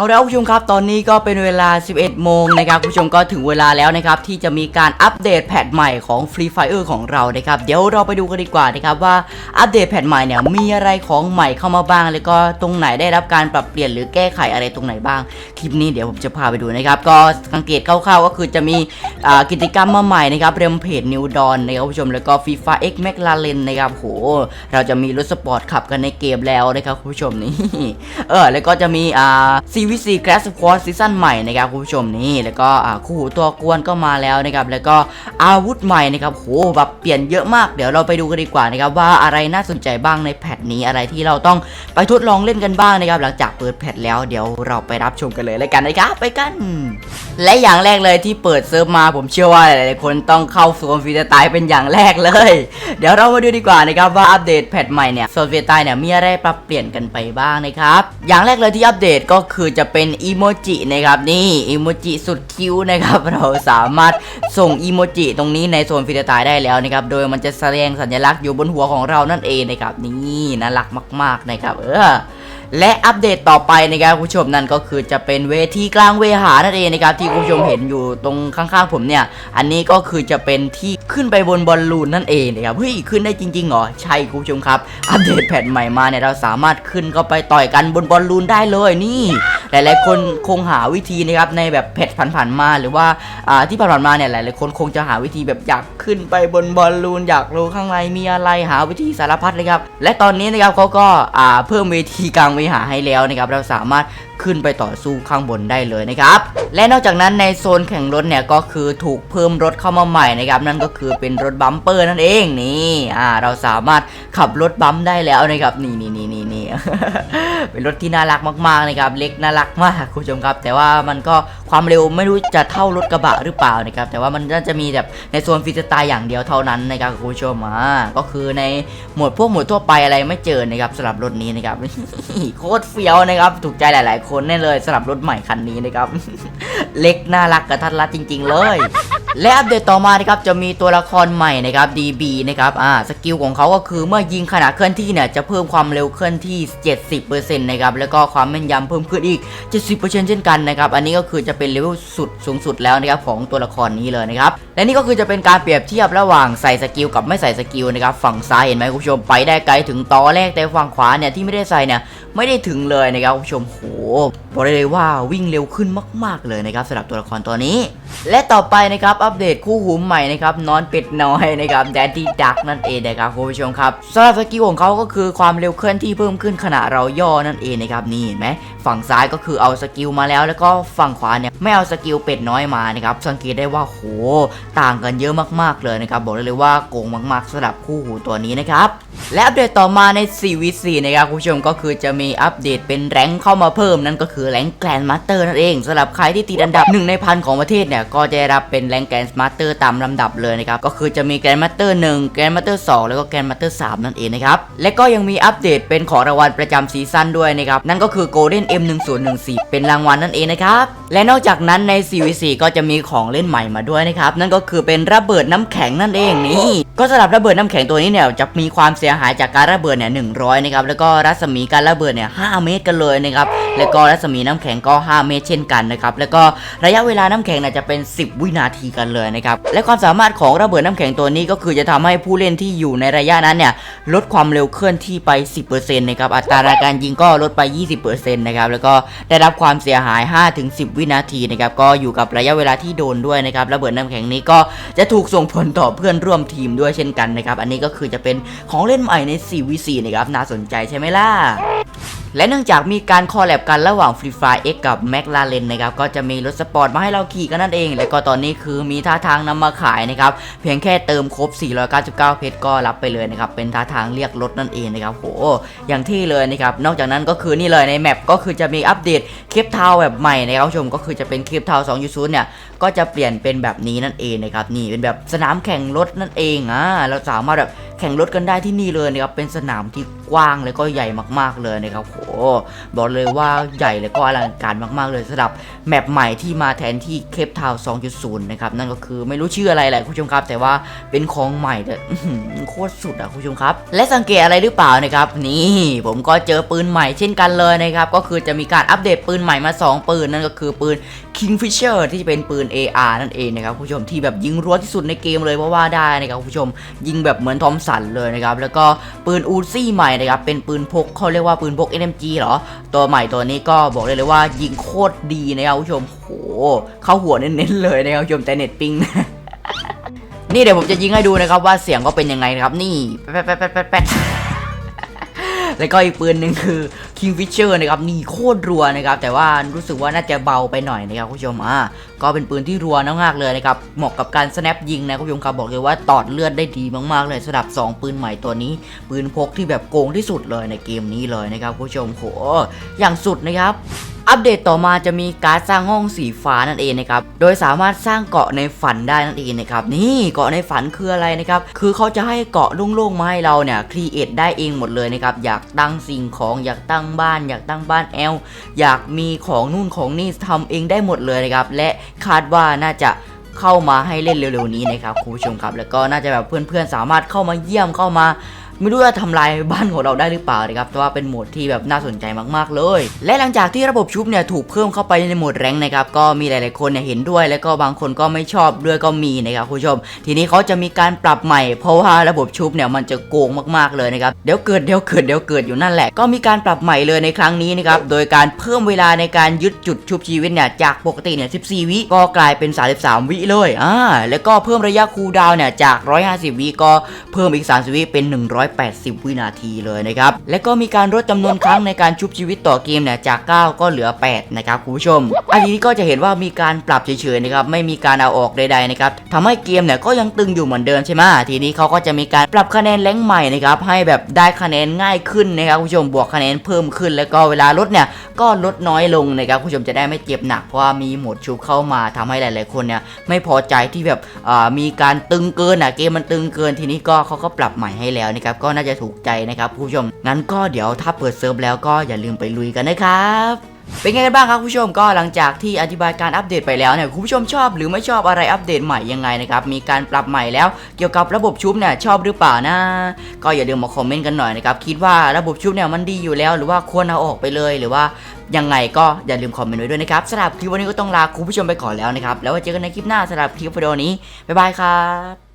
เอาแล้วผู้ชมครับตอนนี้ก็เป็นเวลา 11 โมงนะครับผู้ชมก็ถึงเวลาแล้วนะครับที่จะมีการอัปเดตแพทใหม่ของ Free Fire ของเรานะครับเดี๋ยวเราไปดูกันดีกว่านะครับว่าอัปเดตแพทใหม่เนี่ยมีอะไรของใหม่เข้ามาบ้าง แล้วก็ตรงไหนได้รับการปรับเปลี่ยนหรือแก้ไขอะไรตรงไหนบ้าง คลิปนี้เดี๋ยวผมจะพาไปดูนะครับก็สังเกตคร่าวๆก็คือจะมีกิจกรรมมาใหม่นะครับเรมเพจนิวดอนนะครับผู้ชมแล้วก็ FIFA X McLaren นนะครับโหเราจะมีรถสปอร์ตขับกันในเกมแล้วนะครับคุณผู้ชมนี่เออแล้วก็จะมีอ่า CVC Crash Squad ซีซั่นใหม่นะครับคุณผู้ชมนี่แล้วก็คู่หูตัวกวนก็มาแล้วนะครับแล้วก็อาวุธใหม่นะครับโหแบบเปลี่ยนเยอะมากเดี๋ยวเราไปดูกันดีกว่านะครับว่าอะไรน่าสนใจบ้างในแพทนี้อะไรที่เราต้องไปทดลองเล่นกันบ้างนะครับหลังจากเปิดแพทแล้วเดี๋ยวเราไปรับชมกันเลยแล้วกันนะครับไปกัน และอย่างแรกเลยที่เปิดเซิร์ฟมาผมเชื่อว่าหลายๆคนต้องเข้าโซนฟรีสไตล์เป็นอย่างแรกเลย เดี๋ยวเรามาดูดีกว่านะครับว่าอัปเดตแพทใหม่เนี่ยโซนฟรีสไตล์เนี่ยมีอะไรปรับเปลี่ยนกันไปบ้างนะครับอย่างแรกเลยที่อัปเดตก็คือจะะเป็นอีโมจินะครับนี่อีโมจิสุดคิ้วนะครับเราสามารถส่งอีโมจิตรงนี้ในโซนฟรีสไตล์ได้แล้วนะครับโดยมันจะแสดงสัญลักษณ์อยู่บนหัวของเรานั่นเองนะครับนี่น่ารักมาก ๆนะครับ เออและอัปเดตต่อไปนะครับคุณผู้ชมนั่นก็คือจะเป็นเวทีกลางเวหานั่นเองนะครับที่คุณผู้ชมเห็นอยู่ตรงข้างๆผมเนี่ย อันนี้ก็คือจะเป็นที่ขึ้นไปบนบอลลูนนั่นเองนะครับเฮ้ยขึ้นได้จริงๆเหรอใช่คุณผู้ชมครับ อัปเดตแพทใหม่มาเนี่ยเราสามารถขึ้นเข้าไปต่อยกันบนบอลลูนได้เลยนี่ หลาย ๆ คนคงหาวิธีนะครับในแบบเพจผ่านๆมาหรือว่าที่ผ่านๆมาเนี่ยหลาย ๆ คนคงจะหาวิธีแบบอยากขึ้นไปบนบอลลูนอยากรู้ข้างในมีอะไรหาวิธีสารพัดเลยครับ และตอนนี้นะครับเขาก็าเพิ่มเวทีกลางเวหาให้แล้วนะครับ เราสามารถขึ้นไปต่อสู้ข้างบนได้เลยนะครับ และนอกจากนั้นในโซนแข่งรถเนี่ยก็คือถูกเพิ่มรถเข้ามาใหม่นะครับนั่นก็คือเป็นรถบัมเปอร์นั่นเองนี่อ่าเราสามารถขับรถบัมได้แล้วนะครับนี่นี่นี่นี่นี่เป็นรถที่น่ารักมากๆนะครับเล็กน่ารักมากคุณผู้ชมครับ แต่ว่ามันก็ความเร็วไม่รู้จะเท่ารถกระบะหรือเปล่านะครับแต่ว่ามันน่าจะมีแบบในโซนฟรีสไตล์อย่างเดียวเท่านั้นนะครับคุณผู้ชมอ่าก็คือในหมวดพวกหมวดทั่วไปอะไรไม่เจอนะครับสำหรับรถนี้นะครับโคตรเฟี้ยวนะครับถูกใจหลาย ๆ คนแน่เลยสำหรับรถใหม่คันนี้นะครับเล็กน่ารักกระทัดรัดจริง ๆ เลย และอัปเดตต่อมานะครับจะมีตัวละครใหม่นะครับ DB นะครับอ่าสกิลของเขาก็คือเมื่อยิงขณะเคลื่อนที่เนี่ยจะเพิ่มความเร็วเคลื่อนที่ 70%นะครับแล้วก็ความแม่นยำเพิ่มขึ้นอีก 70%เช่นกันนะครับอันนี้ก็คือจะเป็นเลเวลสุดสูงสุดแล้วนะครับของตัวละครนี้เลยนะครับและนี่ก็คือจะเป็นการเปรียบเทียบระหว่างใส่สกิลกับไม่ใส่สกิลนะครับฝั่งซ้ายเห็นไหมคุณผู้ชมไปได้ไกลถึงตอแรกแต่ฝั่งขวาเนี่ยที่ไม่ได้ใส่เนี่ย ไม่ได้ถึงเลยนะครับคุณผู้ชมโหบอกได้เลยว่าวิ่งเร็วขึ้นมาก ๆ เลยนะครับสำหรับตัวละครตัวนี้ และต่อไปนะครับอัปเดตคู่หูใหม่นะครับนอนเป็ดน้อยนะครับแดดดี้ดักนั่นเองนะครับคุณผู้ชมครับสำหรับสกิลของเขาก็คือความเร็วเคลื่อนที่เพิ่มขึ้นขณะเราย่อนั่นเองนะครับนี่เห็นไหมฝั่งซ้ายก็คือเอาสกิลมาแล้ว แล้วก็ฝั่งขวาเนี่ยไม่เอาสกิลเป็ดน้อยมานะครับสังเกตได้ว่าโหต่างกันเยอะมากๆเลยนะครับบอกได้เลยว่าโกงมากๆสำหรับคู่หูตัวนี้นะครับและอัปเดตต่อมาใน 4v4 นะครับคุณผู้ชมก็คือจะมีอัปเดตเป็นแรงค์เข้ามาเพิ่มนั่นก็คือแรงค์แกรนด์มาสเตอร์นั่นเองสำหรับใครที่ติดอันดับหนึ่งในพันของประเทศเนี่ยก็จะได้รับเป็นแรงค์แกรนด์มาสเตอร์ตามลำดับเลยนะครับก็คือจะมีแกรนด์มาสเตอร์1แกรนด์มาสเตอร์2แล้วก็แกรนด์มาสเตอร์3นั่นเองนะครับและก็ยังมีอัปเดตเป็นของรางวัลประจำซีซั่นด้วยนะครับนั่นก็คือ Golden M1014 เป็นรางวัลนั่นเองนะครับและนอกจากนั้นใน 4v4 ก็จะมีของเล่นใหม่มาด้วยนะครับนั่นก็คือเป็นระเบิดน้ำแข็งนั่นเองนี่ก็สำหรับระเบิดน้ำแข็งตัวนี้เนี่ยจะมีความเสียหายจากการระเบิดเนี่ย100นะครับแล้วก็รัศมีการระเบิดเนี่ย5เมตรกันเลยนะครับแล้วก็รัศมีน้ำแข็งก็ 5 เมตรเช่นกันนะครับแล้วก็ระยะเวลาน้ำแข็งเนี่ยจะเป็น 10 วินาทีกันเลยนะครับและความสามารถของระเบิดน้ำแข็งตัวนี้ก็คือจะทำให้ผู้เล่นที่อยู่ในระยะนั้นเนี่ยลดความเร็วเคลื่อนที่ไป 10%นะครับอัตราการยิงก็ลดไป 20%นะครับแล้วก็ได้รับความเสียหาย 5-10 วินาทีนะครับก็อยู่กับระยะเวลาที่โดนด้วยนะครับระเบิดน้ำแข็งนี้ก็จะถูกส่งผลต่อเพื่อนร่วมทีมด้วยเช่นกันนะครับอันนี้ก็คือจะเป็นของเล่นใหม่ใน 4v4 นะครับน่าสนใจใช่ไหมล่ะ และเนื่องจากมีการคอลแลบกันระหว่าง Free Fire X กับ McLaren นะครับก็จะมีรถสปอร์ตมาให้เราขี่กันนั่นเอง และก็ตอนนี้คือมีท่าทางนำมาขายนะครับเพียงแค่เติมครบ 499 เพชรก็รับไปเลยนะครับเป็นท่าทางเรียกรถนั่นเองนะครับโหอย่างที่เลยนะครับนอกจากนั้นก็คือนี่เลยในแมปก็คือจะมีอัปเดตเคปเทาแบบใหม่นะครับชมก็คือจะเป็นเคปเทา2 u 0เนี่ยก็จะเปลี่ยนเป็นแบบนี้นั่นเองนะครับนี่เป็นแบบสนามแข่งรถนั่นเองอ่าเราสามารถแบบ แข่งรถกันได้ที่นี่เลยนะครับเป็นสนามที่กว้างแล้วก็ใหญ่มากๆเลยนะครับโหบอกเลยว่าใหญ่แล้วก็อลังการมากๆเลยสำหรับแมปใหม่ที่มาแทนที่เคปทาว2.0 นะครับ นั่นก็คือไม่รู้ชื่ออะไรแหละคุณผู้ชมครับ แต่ว่าเป็นของใหม่แต่อื้อโคตรสุดอะคุณผู้ชมครับ และสังเกตอะไรหรือเปล่านะครับ นี่ผมก็เจอปืนใหม่เช่นกันเลยนะครับ ก็คือจะมีการอัปเดตปืนใหม่มา 2 ปืน นั่นก็คือปืน Kingfisher ที่เป็นปืน AR นั่นเองนะครับคุณผู้ชมที่แบบยิงรัวที่สุดในเกมเลยเพราะว่าได้นะครับคุณผู้ชมยิงแบบเหมือนทอมสนเลยนะครับ แล้วก็ปืนอูซี่ใหม่นะครับ เป็นปืนพกเขาเรียกว่าปืนพก NMG เหรอ ตัวใหม่ตัวนี้ก็บอกได้เลยว่ายิงโคตรดีนะครับผู้ชมโหเข้าหัวเน้นๆเลยนะครับผู้ชมแต่เน็ตปิงนี่เดี๋ยวผมจะยิงให้ดูนะครับว่าเสียงก็เป็นยังไงนะครับนี่แป๊ดแป๊ดแป๊ดแป๊ด แล้วก็อีกปืนหนึ่งคือ Kingfisher นะครับนี่โคตรรัวนะครับ แต่ว่ารู้สึกว่าน่าจะเบาไปหน่อยนะครับคุณผู้ชมอ่าก็เป็นปืนที่รัวมากๆเลยนะครับเหมาะกับการ snap ยิงนะคุณผู้ชมครับบอกเลยว่าตอดเลือดได้ดีมากๆเลยสำหรับ 2 ปืนใหม่ตัวนี้ ปืนพกที่แบบโกงที่สุดเลยในเกมนี้เลยนะครับคุณผู้ชมโหอย่างสุดนะครับ อัปเดตต่อมาจะมีการสร้างห้องสีฟ้านั่นเองนะครับ โดยสามารถสร้างเกาะในฝันได้นั่นเองนะครับ นี่เกาะในฝันคืออะไรนะครับ คือเขาจะให้เกาะโล่งๆมาให้เราเนี่ยครีเอทได้เองหมดเลยนะครับ อยากตั้งสิ่งของ อยากตั้งบ้าน อยากตั้งบ้านแอล อยากมีของนู่นของนี่ทำเองได้หมดเลยนะครับ และคาดว่าน่าจะเข้ามาให้เล่นเร็วๆนี้นะครับคุณผู้ชมครับ แล้วก็น่าจะแบบเพื่อนๆสามารถเข้ามาเยี่ยมเข้ามา ไม่รู้ว่าทำลายบ้านของเราได้หรือเปล่านะครับแต่ว่าเป็นโหมดที่แบบน่าสนใจมากๆเลย และหลังจากที่ระบบชุบเนี่ยถูกเพิ่มเข้าไปในโหมดแรงค์นะครับก็มีหลายๆคนเนี่ยเห็นด้วย แล้วก็บางคนก็ไม่ชอบด้วยก็มีนะครับคุณผู้ชม ทีนี้เขาจะมีการปรับใหม่ เพราะว่าระบบชุบเนี่ยมันจะโกงมากๆเลยนะครับเดี๋ยวเกิดเดี๋ยวเกิดเดี๋ยวเกิดอยู่นั่นแหละ ก็มีการปรับใหม่เลยในครั้งนี้นะครับโดยการเพิ่มเวลาในการยึดจุดชุบชีวิตเนี่ยจากปกติเนี่ย14 วิก็กลายเป็น 33 วิเลยอ่าแล้วก็เพิ่มระยะคูลดาวน์เนี่ยจาก 150 วิก็เพิ่มอีก 30 วิเป็น180 วินาทีเลยนะครับ และก็มีการลดจำนวนครั้งในการชุบชีวิตต่อเกมเนี่ยจาก 9 ก็เหลือ 8 นะครับคุณผู้ชม อันนี้ก็จะเห็นว่ามีการปรับเฉยๆนะครับไม่มีการเอาออกใดๆนะครับทำให้เกมเนี่ยก็ยังตึงอยู่เหมือนเดิมใช่ไหมทีนี้เขาก็จะมีการปรับคะแนนแรงใหม่นะครับให้แบบได้คะแนนง่ายขึ้นนะครับคุณผู้ชมบวกคะแนนเพิ่มขึ้น แล้วก็เวลาลดเนี่ยก็ลดน้อยลงนะครับคุณผู้ชมจะได้ไม่เจ็บหนักเพราะว่ามีโหมดชุบเข้ามาทำให้หลาย ๆคนเนี่ยไม่พอใจที่แบบมีการตึงเกินอะเกมมันตึงเกินทีนี้ก็เขาก็ปรับใหม่ให้แล้วนะครับก็น่าจะถูกใจนะครับผู้ชม งั้นก็เดี๋ยวถ้าเปิดเซิร์ฟแล้วก็อย่าลืมไปลุยกันนะครับเป็นไงกันบ้างครับคุณผู้ชมก็หลังจากที่อธิบายการอัปเดตไปแล้วเนี่ยคุณผู้ชมชอบหรือไม่ชอบอะไรอัปเดตใหม่ยังไงนะครับมีการปรับใหม่แล้วเกี่ยวกับระบบชุบเนี่ยชอบหรือเปล่านะ ก็อย่าลืมมาคอมเมนต์กันหน่อยนะครับคิดว่าระบบชุบเนี่ยมันดีอยู่แล้ว หรือว่าควรเอาออกไปเลยหรือว่ายังไงก็อย่าลืมคอมเมนต์ไว้ด้วยนะครับสำหรับคลิปวันนี้ก็ต้องลาคุณผู้ชมไปก่อนแล้วนะครับแล้วไว้เจอกันในคลิปหน้าสำหรับคลิปวิดีโอนี้บ๊ายบายครับ